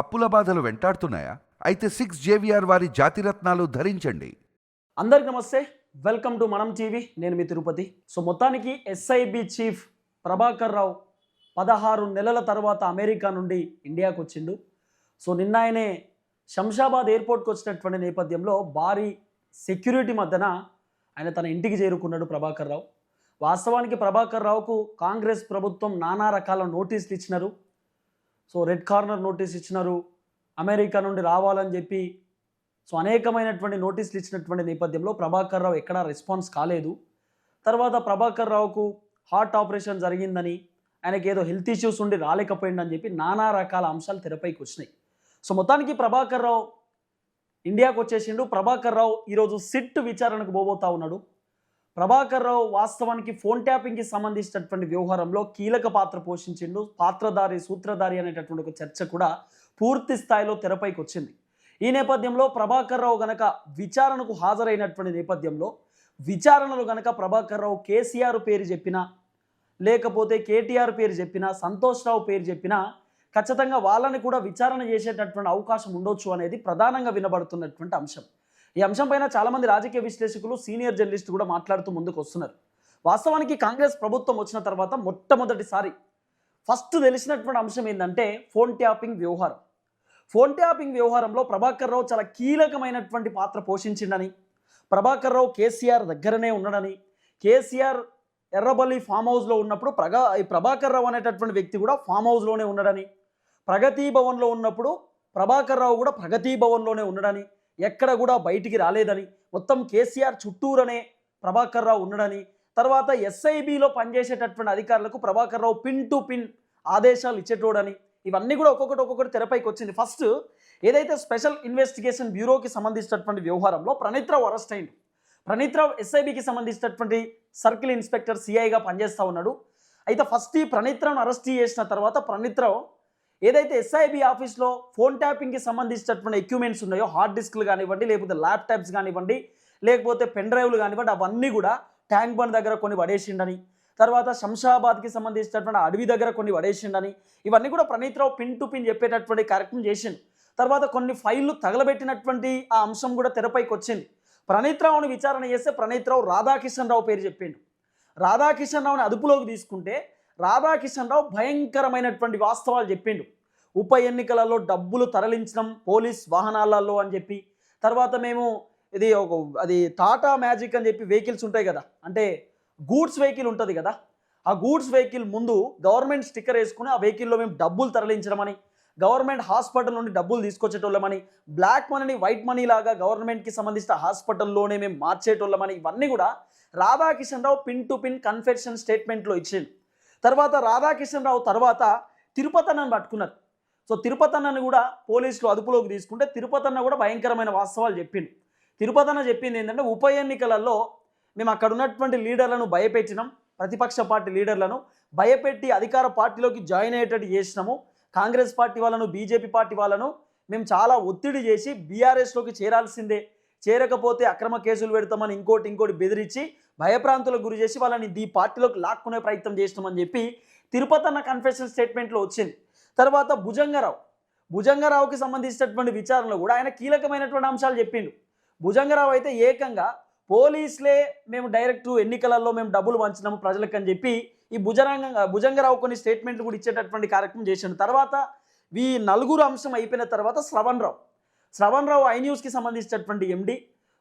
అప్పుల బాధలు వెంటాడుతున్నాయా? అయితే సిక్స్ జేవిఆర్ వారి జాతిరత్నాలు ధరించండి. అందరికి నమస్తే. Welcome to Manam TV. నేను మీ తిరుపతి. సో మొత్తానికి ఎస్ఐబి చీఫ్ ప్రభాకర్ రావు పదహారు నెలల తర్వాత అమెరికా నుండి ఇండియాకు వచ్చిండు. సో నిన్న ఆయనే శంషాబాద్ ఎయిర్పోర్ట్కి వచ్చినటువంటి నేపథ్యంలో భారీ సెక్యూరిటీ మధ్యన ఆయన తన ఇంటికి చేరుకున్నాడు ప్రభాకర్ రావు. వాస్తవానికి ప్రభాకర్ రావుకు కాంగ్రెస్ ప్రభుత్వం నానా రకాల నోటీసులు ఇచ్చినారు. సో రెడ్ కార్నర్ నోటీస్ ఇచ్చినారు. అమెరికా నుండి రావాలని చెప్పి సో అనేకమైనటువంటి నోటీసులు ఇచ్చినటువంటి నేపథ్యంలో ప్రభాకర్ రావు ఎక్కడా రెస్పాన్స్ కాలేదు. తర్వాత ప్రభాకర్ రావుకు హార్ట్ ఆపరేషన్ జరిగిందని ఆయనకి ఏదో హెల్త్ ఇష్యూస్ ఉండి రాలేకపోయిందని చెప్పి నానా రకాల అంశాలు తెరపైకి వచ్చినాయి. సో మొత్తానికి ప్రభాకర్ రావు ఇండియాకు వచ్చేసిండు. ప్రభాకర్ రావు ఈరోజు సిట్ విచారణకు పోబోతా ఉన్నాడు. ప్రభాకర్ రావు వాస్తవానికి ఫోన్ ట్యాపింగ్కి సంబంధించినటువంటి వ్యవహారంలో కీలక పాత్ర పోషించిండు. పాత్రధారి సూత్రధారి అనేటటువంటి ఒక చర్చ కూడా పూర్తి స్థాయిలో తెరపైకి వచ్చింది. ఈ నేపథ్యంలో ప్రభాకర్ రావు గనక విచారణకు హాజరైనటువంటి నేపథ్యంలో విచారణలో గనక ప్రభాకర్ రావు కేసీఆర్ పేరు చెప్పినా లేకపోతే కేటీఆర్ పేరు చెప్పినా సంతోష్ రావు పేరు చెప్పినా ఖచ్చితంగా వాళ్ళని కూడా విచారణ చేసేటటువంటి అవకాశం ఉండొచ్చు అనేది ప్రధానంగా వినబడుతున్నటువంటి అంశం. ఈ అంశం పైన చాలామంది రాజకీయ విశ్లేషకులు సీనియర్ జర్నలిస్టు కూడా మాట్లాడుతూ ముందుకు వస్తున్నారు. వాస్తవానికి కాంగ్రెస్ ప్రభుత్వం వచ్చిన తర్వాత మొట్టమొదటిసారి ఫస్ట్ తెలిసినటువంటి అంశం ఏంటంటే ఫోన్ ట్యాపింగ్ వ్యవహారం. ఫోన్ ట్యాపింగ్ వ్యవహారంలో ప్రభాకర్ రావు చాలా కీలకమైనటువంటి పాత్ర పోషించిండని ప్రభాకర్ రావు కేసీఆర్ దగ్గరనే ఉన్నాడని కేసీఆర్ ఎర్రబల్లి ఫామ్ హౌస్లో ఉన్నప్పుడు ప్రగా ఈ ప్రభాకర్ రావు అనేటటువంటి వ్యక్తి కూడా ఫామ్ హౌస్లోనే ఉన్నాడని ప్రగతి భవన్లో ఉన్నప్పుడు ప్రభాకర్ రావు కూడా ప్రగతి భవన్లోనే ఉన్నాడని ఎక్కడ కూడా బయటికి రాలేదని. మొత్తం కేసీఆర్ చుట్టూరనే ప్రభాకర్ రావు ఉన్నాడని. తర్వాత ఎస్ఐబిలో పనిచేసేటటువంటి అధికారులకు Prabhakar Rao pin to pin ఆదేశాలు ఇచ్చేటోడని. ఇవన్నీ కూడా ఒక్కొక్కటి ఒక్కొక్కటి తెరపైకి వచ్చింది. ఫస్ట్ ఏదైతే స్పెషల్ ఇన్వెస్టిగేషన్ బ్యూరోకి సంబంధించినటువంటి వ్యవహారంలో ప్రణీత్రావు అరెస్ట్ అయింది ప్రణీత్రావు ఎస్ఐబికి సంబంధించినటువంటి సర్కిల్ ఇన్స్పెక్టర్ సిఐగా పనిచేస్తూ ఉన్నాడు. అయితే ఫస్ట్ ఈ ప్రణీత్రావును అరెస్ట్ చేసిన తర్వాత ప్రణీత్రావు ఏదైతే ఎస్ఐబి ఆఫీస్లో ఫోన్ ట్యాపింగ్కి సంబంధించినటువంటి ఎక్విప్మెంట్స్ ఉన్నాయో హార్డ్ డిస్క్లు కానివ్వండి లేకపోతే ల్యాప్టాప్స్ కానివ్వండి లేకపోతే పెన్ డ్రైవ్లు కానివ్వండి అవన్నీ కూడా ట్యాంక్ బండ్ దగ్గర కొన్ని పడేసిండని తర్వాత శంషాబాద్కి సంబంధించినటువంటి అడవి దగ్గర కొన్ని పడేసిండని ఇవన్నీ కూడా Praneeth Rao pin to pin చెప్పేటటువంటి కార్యక్రమం చేసిండు. తర్వాత కొన్ని ఫైళ్ళు తగలబెట్టినటువంటి ఆ అంశం కూడా తెరపైకి వచ్చింది. ప్రణీత్ రావుని విచారణ చేస్తే ప్రణీత్రావు రాధాకిషన్ రావు పేరు చెప్పిండు. రాధాకిషన్ రావుని అదుపులోకి తీసుకుంటే రాధాకిషన్ రావు భయంకరమైనటువంటి వాస్తవాలు చెప్పిండు. ఉప ఎన్నికలలో డబ్బులు తరలించడం పోలీస్ వాహనాలలో అని చెప్పి తర్వాత మేము ఇది ఒక అది టాటా మ్యాజిక్ అని చెప్పి వెహికల్స్ ఉంటాయి కదా అంటే గూడ్స్ వెహికల్ ఉంటుంది కదా ఆ గూడ్స్ వెహికల్ ముందు గవర్నమెంట్ స్టిక్కర్ వేసుకుని ఆ వెహికల్లో మేము డబ్బులు తరలించడమని గవర్నమెంట్ హాస్పిటల్ నుండి డబ్బులు తీసుకొచ్చేటోళ్ళమని బ్లాక్ మనీని వైట్ మనీ లాగా గవర్నమెంట్కి సంబంధించిన హాస్పిటల్లోనే మేము మార్చేటోళ్ళమని ఇవన్నీ కూడా Radhakishan Rao pin to pin confession స్టేట్మెంట్లో ఇచ్చిండు. తర్వాత రాధాకృష్ణరావు తర్వాత తిరుపతి పట్టుకున్నారు. సో తిరుపతి కూడా పోలీసులు అదుపులోకి తీసుకుంటే తిరుపతి అన్న కూడా భయంకరమైన వాస్తవాలు చెప్పిండు. తిరుపతి అన్న చెప్పింది ఏంటంటే ఉప ఎన్నికలలో మేము అక్కడ ఉన్నటువంటి లీడర్లను భయపెట్టినాం ప్రతిపక్ష పార్టీ లీడర్లను భయపెట్టి అధికార పార్టీలోకి జాయిన్ అయ్యేటట్టు చేసినాము. కాంగ్రెస్ పార్టీ వాళ్ళను బీజేపీ పార్టీ వాళ్ళను మేము చాలా ఒత్తిడి చేసి బీఆర్ఎస్లోకి చేరాల్సిందే. చేరకపోతే అక్రమ కేసులు పెడతామని ఇంకోటి ఇంకోటి బెదిరించి భయప్రాంతులకు గురి చేసి వాళ్ళని ఈ పార్టీలోకి లాక్కునే ప్రయత్నం చేసినామని చెప్పి తిరుపతి అన్న కన్ఫెషన్ స్టేట్మెంట్లో వచ్చింది. తర్వాత భుజంగరావు. భుజంగరావుకి సంబంధించినటువంటి విచారణలో కూడా ఆయన కీలకమైనటువంటి అంశాలు చెప్పిండు. భుజంగరావు అయితే ఏకంగా పోలీసులే మేము డైరెక్ట్ ఎన్నికలలో మేము డబ్బులు పంచినాము ప్రజలకు అని చెప్పి ఈ భుజరంగ భుజంగరావు కొన్ని స్టేట్మెంట్లు కూడా ఇచ్చేటటువంటి కార్యక్రమం చేసిండు. తర్వాత ఈ నలుగురు అంశం అయిపోయిన తర్వాత శ్రవణ్ రావు శ్రవణ్ రావు ఐ న్యూస్కి సంబంధించినటువంటి ఎండి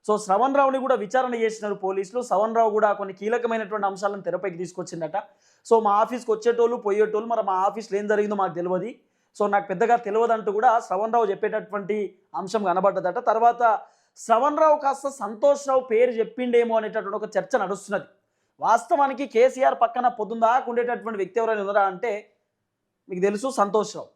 సో శ్రవణ్ రావుని కూడా విచారణ చేసినారు పోలీసులు. శ్రవణ్ రావు కూడా కొన్ని కీలకమైనటువంటి అంశాలను తెరపైకి తీసుకొచ్చిందట. సో మా ఆఫీస్కి వచ్చేటోళ్ళు పోయేటోళ్ళు మరి మా ఆఫీస్లో ఏం జరిగిందో మాకు తెలియదు సో నాకు పెద్దగా తెలియదంటూ కూడా శ్రవణ్ రావు చెప్పేటటువంటి అంశం కనబడ్డదట. తర్వాత శ్రవణ్ రావు కాస్త సంతోష్ రావు పేరు చెప్పిండేమో అనేటటువంటి ఒక చర్చ నడుస్తున్నది. వాస్తవానికి కేసీఆర్ పక్కన పొద్దుందాకా ఉండేటటువంటి వ్యక్తి ఎవరైనా ఉన్నారా అంటే మీకు తెలుసు సంతోష్ రావు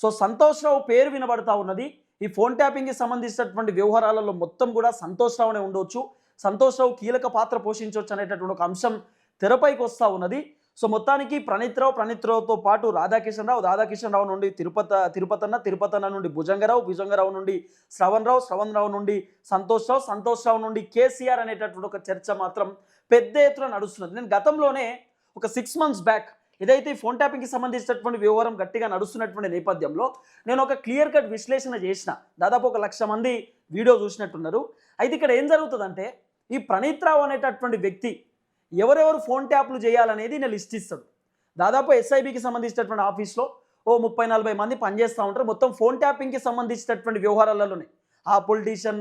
సో సంతోష్ రావు పేరు వినబడతా ఉన్నది. ఈ ఫోన్ ట్యాపింగ్కి సంబంధించినటువంటి వ్యవహారాలలో మొత్తం కూడా సంతోష్ రావునే ఉండొచ్చు. సంతోష్ రావు కీలక పాత్ర పోషించవచ్చు అనేటటువంటి ఒక అంశం తెరపైకి వస్తూ ఉన్నది. సో మొత్తానికి ప్రణీత్ రావు ప్రణీత్ రావుతో పాటు రాధాకిషన్ రావు రాధాకిషన్ రావు నుండి తిరుపత తిరుపతన్న తిరుపతన్న నుండి భుజంగరావు భుజంగరావు నుండి శ్రవణ్ రావు శ్రవణ్ రావు నుండి సంతోష్ రావు సంతోష్ రావు నుండి కేసీఆర్ అనేటటువంటి ఒక చర్చ మాత్రం పెద్ద ఎత్తున నడుస్తున్నది. నేను గతంలోనే ఒక సిక్స్ మంత్స్ బ్యాక్ ఏదైతే ఈ ఫోన్ ట్యాపింగ్కి సంబంధించినటువంటి వ్యవహారం గట్టిగా నడుస్తున్నటువంటి నేపథ్యంలో నేను ఒక క్లియర్ కట్ విశ్లేషణ చేసిన. దాదాపు ఒక లక్ష మంది వీడియో చూసినట్టున్నారు. అయితే ఇక్కడ ఏం జరుగుతుందంటే ఈ ప్రణీత్ రావు అనేటటువంటి వ్యక్తి ఎవరెవరు ఫోన్ ట్యాప్లు చేయాలనేది నేను లిస్ట్ ఇస్తాడు. దాదాపు ఎస్ఐబికి సంబంధించినటువంటి ఆఫీస్లో ఓ ముప్పై నలభై మంది పనిచేస్తూ ఉంటారు. మొత్తం ఫోన్ ట్యాపింగ్కి సంబంధించినటువంటి వ్యవహారాలలోనే. ఆ పొలిటీషియన్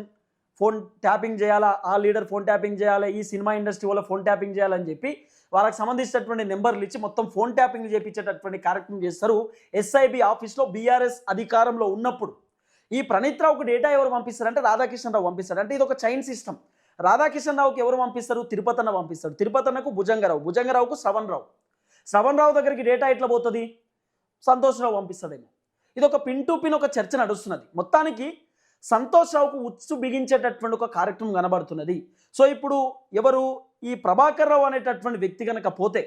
ఫోన్ ట్యాపింగ్ చేయాలా? ఆ లీడర్ ఫోన్ ట్యాపింగ్ చేయాలా. ఈ సినిమా ఇండస్ట్రీ వల్ల ఫోన్ ట్యాపింగ్ చేయాలని చెప్పి వాళ్ళకి సంబంధించినటువంటి నెంబర్లు ఇచ్చి మొత్తం ఫోన్ ట్యాపింగ్ చేపించేటటువంటి కార్యక్రమం చేస్తారు. ఎస్ఐబి ఆఫీస్లో బీఆర్ఎస్ అధికారంలో ఉన్నప్పుడు ఈ ప్రణీత్ రావుకు డేటా ఎవరు పంపిస్తారంటే రాధాకిషన్ రావు పంపిస్తారు అంటే ఇది ఒక చైన్ సిస్టమ్. రాధాకృష్ణరావుకి ఎవరు పంపిస్తారు? తిరుపతన్న పంపిస్తారు తిరుపతన్నకు భుజంగరావు భుజంగరావుకు శ్రవణ్ రావు శ్రవణ్ రావు దగ్గరికి డేటా ఎట్లా పోతుంది? సంతోష్ రావు పంపిస్తాడేమో. ఇది ఒక పిన్ టు పిన్ ఒక చర్చ నడుస్తున్నది. మొత్తానికి సంతోష్ రావుకు ఉచ్చు బిగించేటటువంటి ఒక కార్యక్రమం కనబడుతున్నది. సో ఇప్పుడు ఎవరు ఈ ప్రభాకర్ రావు అనేటటువంటి వ్యక్తి కనుక పోతే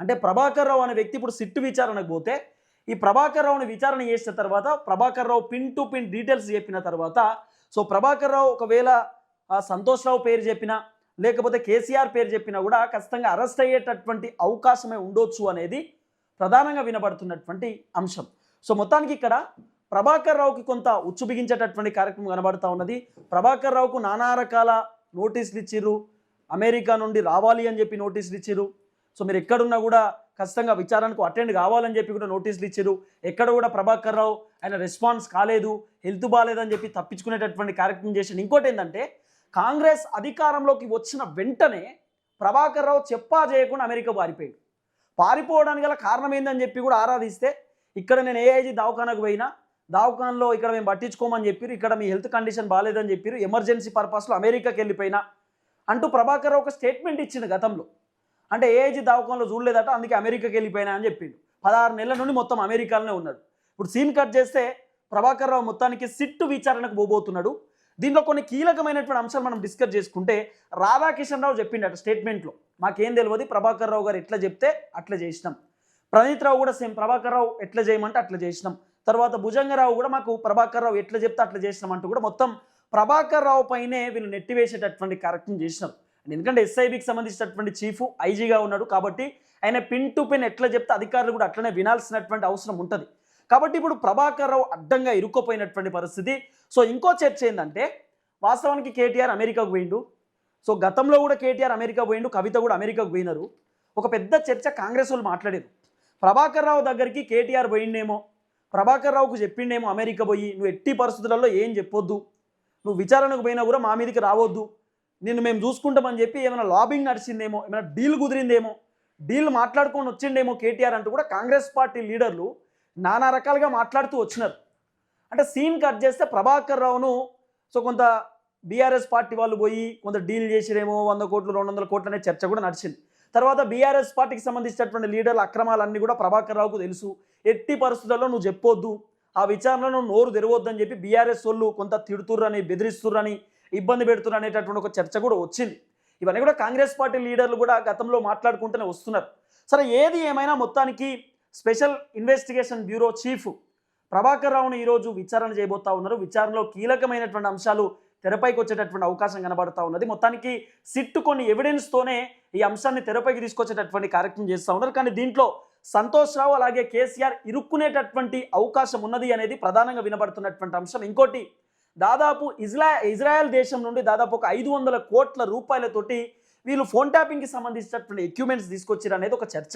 అంటే ప్రభాకర్ రావు అనే వ్యక్తి ఇప్పుడు సిట్టు విచారణకు పోతే ఈ ప్రభాకర్ రావుని విచారణ చేసిన తర్వాత Prabhakar Rao pin to pin details చెప్పిన తర్వాత సో ప్రభాకర్ రావు ఒకవేళ సంతోష్ రావు పేరు చెప్పినా లేకపోతే కేసీఆర్ పేరు చెప్పినా కూడా ఖచ్చితంగా అరెస్ట్ అయ్యేటటువంటి అవకాశమే ఉండొచ్చు అనేది ప్రధానంగా వినబడుతున్నటువంటి అంశం. సో మొత్తానికి ఇక్కడ ప్రభాకర్ రావుకి కొంత ఉచ్చు బిగించేటటువంటి కార్యక్రమం కనబడుతూ ఉన్నది. ప్రభాకర్ రావుకు నానా రకాల నోటీసులు ఇచ్చిర్రు. అమెరికా నుండి రావాలి అని చెప్పి నోటీసులు ఇచ్చిర్రు. సో మీరు ఎక్కడున్నా కూడా ఖచ్చితంగా విచారణకు అటెండ్ కావాలని చెప్పి కూడా నోటీసులు ఇచ్చారు ఎక్కడ కూడా ప్రభాకర్ రావు ఆయన రెస్పాన్స్ కాలేదు హెల్త్ బాగాలేదని చెప్పి తప్పించుకునేటటువంటి కార్యక్రమం చేసిండు. ఇంకోటి ఏంటంటే కాంగ్రెస్ అధికారంలోకి వచ్చిన వెంటనే ప్రభాకర్ రావు చెప్పా చేయకుండా అమెరికా పారిపోయాడు. పారిపోవడానికి గల కారణం ఏందని చెప్పి కూడా ఆరాధిస్తే ఇక్కడ నేను ఏఐజీ దవాఖానకు పోయినా దవాఖానలో ఇక్కడ మేము పట్టించుకోమని చెప్పారు ఇక్కడ మీ హెల్త్ కండిషన్ బాగాలేదని చెప్పారు ఎమర్జెన్సీ పర్పస్లో అమెరికాకి వెళ్ళిపోయినా. అంటూ ప్రభాకర్ రావు ఒక స్టేట్మెంట్ ఇచ్చింది గతంలో. అంటే ఏజ్ దావకంలో చూడలేదట అందుకే అమెరికాకి వెళ్ళిపోయినా అని చెప్పిండు. పదహారు నెలల నుండి మొత్తం అమెరికాలోనే ఉన్నాడు. ఇప్పుడు సీన్ కట్ చేస్తే ప్రభాకర్ రావు మొత్తానికి సిట్టు విచారణకు పోబోతున్నాడు. దీంట్లో కొన్ని కీలకమైనటువంటి అంశాలు మనం డిస్కస్ చేసుకుంటే రాధాకిషన్ రావు చెప్పిండట స్టేట్మెంట్లో. మాకేం తెలియదు ప్రభాకర్ రావు గారు ఎట్లా చెప్తే అట్లా చేసినాం. ప్రణీత్ రావు కూడా సేమ్ ప్రభాకర్ రావు ఎట్లా చేయమంటే అట్లా చేసినాం. తర్వాత భుజంగరావు కూడా మాకు ప్రభాకర్ రావు ఎట్లా చెప్తే అట్లా చేసినాం అంటూ కూడా మొత్తం ప్రభాకర్ రావు పైనే వీళ్ళు నెట్టివేసేటటువంటి కార్యక్రమం చేసినాం ఎందుకంటే ఎస్ఐబికి సంబంధించినటువంటి చీఫ్ ఐజీగా ఉన్నాడు కాబట్టి ఆయన పిన్ టు పిన్ ఎట్లా చెప్తే అధికారులు కూడా అట్లనే వినాల్సినటువంటి అవసరం ఉంటుంది. కాబట్టి ఇప్పుడు ప్రభాకర్ రావు అడ్డంగా ఇరుక్కుపోయినటువంటి పరిస్థితి. సో ఇంకో చర్చ ఏంటంటే వాస్తవానికి కేటీఆర్ అమెరికాకు పోయిండు. సో గతంలో కూడా కేటీఆర్ అమెరికా పోయిండు కవిత కూడా అమెరికాకు పోయినారు. ఒక పెద్ద చర్చ కాంగ్రెస్ వాళ్ళు మాట్లాడారు. ప్రభాకర్ రావు దగ్గరికి కేటీఆర్ పోయిండేమో. ప్రభాకర్ రావుకు చెప్పిండేమో అమెరికా పోయి నువ్వు ఎట్టి పరిస్థితులలో ఏం చెప్పొద్దు. నువ్వు విచారణకు పోయినా కూడా మా మీదకి రావద్దు. నిన్ను మేము చూసుకుంటామని చెప్పి ఏమైనా లాబింగ్ నడిచిందేమో ఏమైనా డీల్ కుదిరిందేమో డీల్ మాట్లాడుకొని వచ్చిండేమో కేటీఆర్ అంటూ కూడా కాంగ్రెస్ పార్టీ లీడర్లు నానా రకాలుగా మాట్లాడుతూ వచ్చినారు. అంటే సీన్ కట్ చేస్తే ప్రభాకర్ రావును సో కొంత బీఆర్ఎస్ పార్టీ వాళ్ళు పోయి కొంత డీల్ చేసిరేమో వంద కోట్లు రెండు వందల కోట్లు అనే చర్చ కూడా నడిచింది. తర్వాత బీఆర్ఎస్ పార్టీకి సంబంధించినటువంటి లీడర్ల అక్రమాలన్నీ కూడా ప్రభాకర్ రావుకు తెలుసు. ఎట్టి పరిస్థితుల్లో నువ్వు చెప్పొద్దు. ఆ విచారణలో నోరు తెరవద్దని చెప్పి బీఆర్ఎస్ వాళ్ళు కొంత తిడుతుర్రని బెదిరిస్తుర్రని ఇబ్బంది పెడుతుర్రు అనేటటువంటి ఒక చర్చ కూడా వచ్చింది. ఇవన్నీ కూడా కాంగ్రెస్ పార్టీ లీడర్లు కూడా గతంలో మాట్లాడుకుంటూనే వస్తున్నారు. సరే ఏది ఏమైనా మొత్తానికి special investigation bureau chief Prabhakar రావును ఈరోజు విచారణ చేయబోతా ఉన్నారు. విచారణలో కీలకమైనటువంటి అంశాలు తెరపైకి వచ్చేటటువంటి అవకాశం కనబడతా ఉన్నది. మొత్తానికి సిట్టు కొన్ని ఎవిడెన్స్తోనే ఈ అంశాన్ని తెరపైకి తీసుకొచ్చేటటువంటి కార్యక్రమం చేస్తూ ఉన్నారు. కానీ దీంట్లో సంతోష్ రావు అలాగే కేసీఆర్ ఇరుక్కునేటటువంటి అవకాశం ఉన్నది అనేది ప్రధానంగా వినబడుతున్నటువంటి అంశం. ఇంకోటి దాదాపు ఇజ్రా ఇజ్రాయెల్ దేశం నుండి దాదాపు ఒక ఐదు వందల కోట్ల రూపాయలతోటి వీళ్ళు ఫోన్ ట్యాపింగ్కి సంబంధించినటువంటి ఎక్విప్మెంట్స్ తీసుకొచ్చారు అనేది ఒక చర్చ.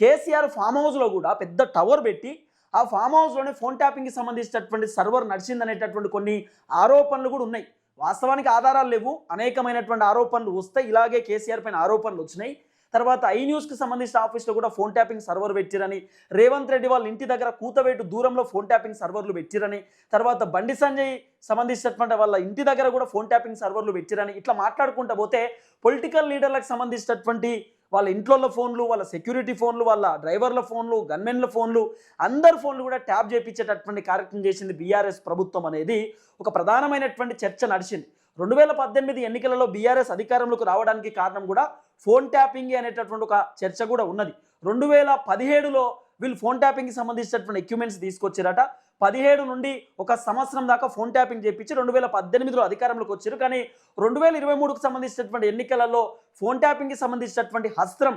కేసీఆర్ ఫామ్ హౌస్లో కూడా పెద్ద టవర్ పెట్టి ఆ ఫామ్ హౌస్లోనే ఫోన్ ట్యాపింగ్కి సంబంధించినటువంటి సర్వర్ నడిచిందనేటటువంటి కొన్ని ఆరోపణలు కూడా ఉన్నాయి. వాస్తవానికి ఆధారాలు లేవు. అనేకమైనటువంటి ఆరోపణలు వస్తాయి. ఇలాగే కేసీఆర్ పైన ఆరోపణలు వచ్చినాయి. తర్వాత ఐ న్యూస్కి సంబంధించిన ఆఫీస్లో కూడా ఫోన్ ట్యాపింగ్ సర్వర్ పెట్టిరని రేవంత్ రెడ్డి వాళ్ళ ఇంటి దగ్గర కూతవేటు దూరంలో ఫోన్ ట్యాపింగ్ సర్వర్లు పెట్టిరని తర్వాత బండి సంజయ్ సంబంధించినటువంటి వాళ్ళ ఇంటి దగ్గర కూడా ఫోన్ ట్యాపింగ్ సర్వర్లు పెట్టిరని ఇట్లా మాట్లాడుకుంటా పోతే పొలిటికల్ లీడర్లకు సంబంధించినటువంటి వాళ్ళ ఇంట్లో ఫోన్లు వాళ్ళ సెక్యూరిటీ ఫోన్లు వాళ్ళ డ్రైవర్ల ఫోన్లు గన్మెన్ల ఫోన్లు అందరి ఫోన్లు కూడా ట్యాప్ చేయించేటటువంటి కార్యక్రమం చేసింది బీఆర్ఎస్ ప్రభుత్వం అనేది. ఒక ప్రధానమైనటువంటి చర్చ నడిచింది. రెండు వేల పద్దెనిమిది ఎన్నికలలో బీఆర్ఎస్ అధికారంలోకి రావడానికి కారణం కూడా ఫోన్ ట్యాపింగ్ అనేటటువంటి ఒక చర్చ కూడా ఉన్నది. రెండు వేల పదిహేడులో వీళ్ళు ఫోన్ ట్యాపింగ్కి సంబంధించినటువంటి ఎక్విప్మెంట్స్ తీసుకొచ్చారట. పదిహేడు నుండి ఒక సంవత్సరం దాకా ఫోన్ ట్యాపింగ్ చేపించి రెండు వేల పద్దెనిమిదిలో అధికారంలోకి వచ్చారు. కానీ రెండు వేల ఇరవై మూడుకు సంబంధించినటువంటి ఎన్నికలలో ఫోన్ ట్యాపింగ్కి సంబంధించినటువంటి హస్త్రం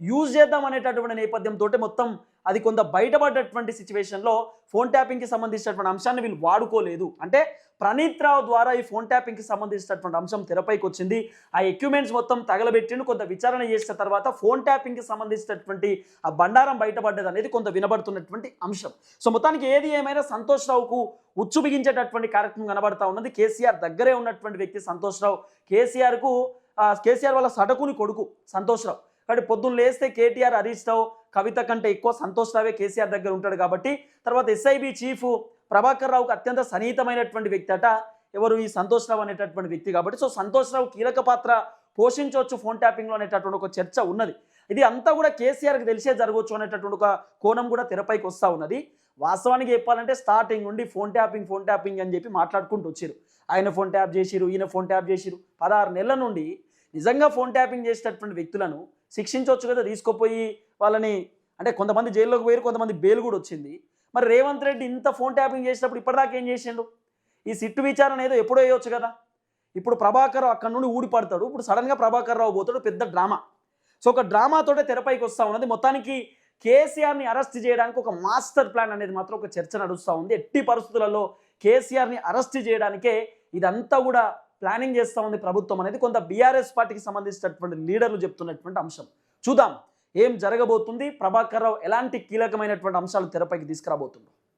యూజ్ చేద్దాం అనేటటువంటి నేపథ్యంతో మొత్తం అది కొంత బయటపడ్డటువంటి సిచ్యువేషన్లో ఫోన్ ట్యాపింగ్కి సంబంధించినటువంటి అంశాన్ని వీళ్ళు వాడుకోలేదు. అంటే ప్రణీత్ రావు ద్వారా ఈ ఫోన్ ట్యాపింగ్కి సంబంధించినటువంటి అంశం తెరపైకి వచ్చింది. ఆ ఎక్విప్మెంట్స్ మొత్తం తగలబెట్టిండు కొంత విచారణ చేసిన తర్వాత ఫోన్ ట్యాపింగ్కి సంబంధించినటువంటి ఆ బండారం బయటపడ్డది అనేది కొంత వినబడుతున్నటువంటి అంశం. సో మొత్తానికి ఏది ఏమైనా సంతోష్ రావుకు ఉచ్చు బిగించేటటువంటి కార్యక్రమం కనబడతా ఉన్నది. కేసీఆర్ దగ్గరే ఉన్నటువంటి వ్యక్తి సంతోష్ రావు. కేసీఆర్కు కేసీఆర్ వాళ్ళ సడకుని కొడుకు సంతోష్ రావు. కాబట్టి పొద్దున్న లేస్తే కేటీఆర్ హరీష్ రావు కవిత కంటే ఎక్కువ సంతోష్ రావే కేసీఆర్ దగ్గర ఉంటాడు కాబట్టి తర్వాత ఎస్ఐబి చీఫ్ ప్రభాకర్ రావుకి అత్యంత సన్నిహితమైనటువంటి వ్యక్తి అట. ఎవరు ఈ సంతోష్ రావు అనేటటువంటి వ్యక్తి కాబట్టి సో సంతోష్ రావు కీలక పాత్ర పోషించవచ్చు ఫోన్ ట్యాపింగ్లో అనేటటువంటి ఒక చర్చ ఉన్నది. ఇది అంతా కూడా కేసీఆర్కి తెలిసే జరగవచ్చు అనేటటువంటి ఒక కోణం కూడా తెరపైకి వస్తూ ఉన్నది. వాస్తవానికి చెప్పాలంటే స్టార్టింగ్ నుండి ఫోన్ ట్యాపింగ్ ఫోన్ ట్యాపింగ్ అని చెప్పి మాట్లాడుకుంటూ వచ్చారు. ఆయన ఫోన్ ట్యాప్ చేసిరు ఈయన ఫోన్ ట్యాప్ చేసిరు పదహారు నెలల నుండి నిజంగా ఫోన్ ట్యాపింగ్ చేసేటటువంటి వ్యక్తులను శిక్షించవచ్చు కదా తీసుకుపోయి వాళ్ళని అంటే కొంతమంది జైల్లోకి పోయారు కొంతమంది బెయిల్ కూడా వచ్చింది. మరి రేవంత్ రెడ్డి ఇంత ఫోన్ ట్యాపింగ్ చేసినప్పుడు ఇప్పటిదాకా ఏం చేసిండు? ఈ సిట్టు విచారణ ఏదో ఎప్పుడో వేయొచ్చు కదా. ఇప్పుడు ప్రభాకర్ అక్కడ నుండి ఊడిపడతాడు. ఇప్పుడు సడన్గా ప్రభాకర్ రావు పోతాడు పెద్ద డ్రామా. సో ఒక డ్రామాతోటే తెరపైకి వస్తూ ఉన్నది. మొత్తానికి కేసీఆర్ని అరెస్ట్ చేయడానికి ఒక మాస్టర్ ప్లాన్ అనేది మాత్రం ఒక చర్చ నడుస్తూ ఉంది. ఎట్టి పరిస్థితులలో కేసీఆర్ని అరెస్ట్ చేయడానికే ఇదంతా కూడా ప్లానింగ్ చేస్తూ ఉంది ప్రభుత్వం అనేది కొంత బీఆర్ఎస్ పార్టీకి సంబంధించినటువంటి లీడర్లు చెప్తున్నటువంటి అంశం. చూద్దాం ఏం జరగబోతుంది? ప్రభాకర్ రావు ఎలాంటి కీలకమైనటువంటి అంశాలు తెరపైకి తీసుకురాబోతుందో